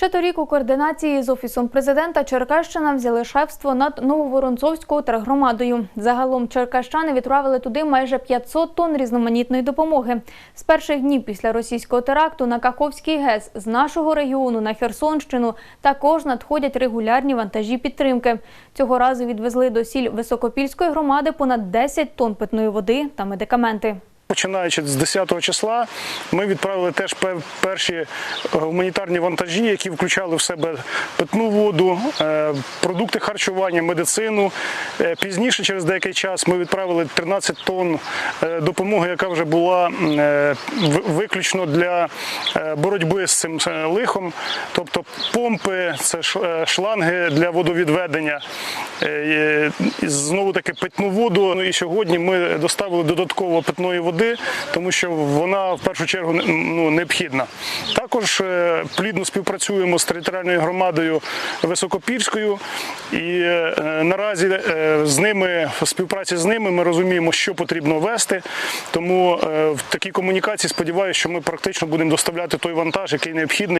Ще торік у координації з офісом президента Черкащина взяли шефство над Нововоронцовською тергромадою. Загалом черкащани відправили туди майже 500 тонн різноманітної допомоги. З перших днів після російського теракту на Каховський ГЕС з нашого регіону на Херсонщину також надходять регулярні вантажі підтримки. Цього разу відвезли до сіль Високопільської громади понад 10 тонн питної води та медикаменти. Починаючи з 10 числа, ми відправили теж перші е, гуманітарні вантажі, які включали в себе питну воду, е, продукти харчування, медицину. Е, Пізніше, через деякий час, ми відправили 13 тонн допомоги, яка вже була виключно для боротьби з цим лихом, тобто помпи, це шланги для водовідведення. Е, Знову таки питну воду. Ну і сьогодні ми доставили додатково питної води, тому що вона в першу чергу ну, необхідна. Також е, плідно співпрацюємо з територіальною громадою Високопільською, і е, наразі з ними в співпраці з ними ми розуміємо, що потрібно вести. Тому в такій комунікації сподіваюся, що ми практично будемо доставляти той вантаж, який необхідний.